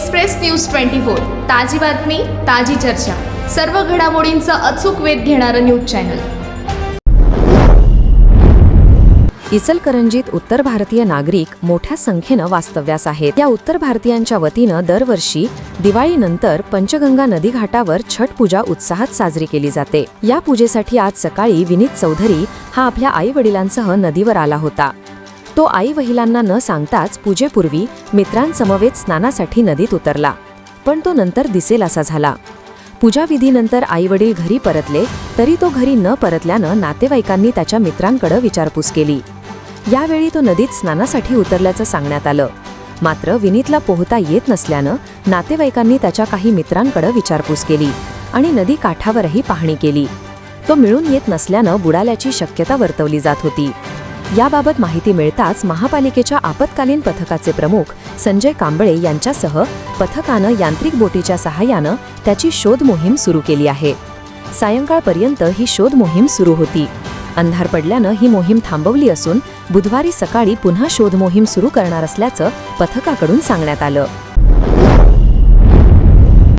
Express news twenty four ताजी बातमी ताजी चर्चा. सर्व घडामोडींचा अचूक वेध घेणारं न्यूज चॅनल. इचलकरंजीत उत्तर भारतीय नागरिक मोठ्या संख्येनं वास्तव्यास आहेत. या उत्तर भारतीयांच्या वतीनं दरवर्षी दिवाळीनंतर पंचगंगा नदी घाटावर छठ पूजा उत्साहात साजरी केली जाते. या पूजेसाठी आज सकाळी विनीत चौधरी हा आपल्या आई वडिलांसह नदीवर आला होता. तो आई वहिलांना न सांगताच पूजेपूर्वी मित्रांसमवेत स्नानासाठी नदीत उतरला. पण तो नंतर दिसेल असा झाला. पूजाविधीनंतर आई वडील घरी परतले तरी तो घरी न परतल्यानं नातेवाईकांनी त्याच्या मित्रांकडे विचारपूस केली. यावेळी तो नदीत स्नानासाठी उतरल्याचं सांगण्यात आलं. मात्र विनीतला पोहता येत नसल्यानं नातेवाईकांनी त्याच्या काही मित्रांकडे विचारपूस केली आणि नदी काठावरही पाहणी केली. तो मिळून येत नसल्यानं बुडाल्याची शक्यता वर्तवली जात होती. याबाबत माहिती मिळताच महापालिकेच्या आपत्कालीन पथकाचे प्रमुख संजय कांबळे यांच्यासह पथकानं यांत्रिक बोटीच्या सहाय्यानं त्याची शोध मोहीम सुरू केली आहे. सायंकाळपर्यंत ही शोध मोहीम सुरू होती. अंधार पडल्यानं ही मोहीम थांबवली असून बुधवारी सकाळी पुन्हा शोध मोहीम सुरू करणार असल्याचं पथकाकडून सांगण्यात आलं.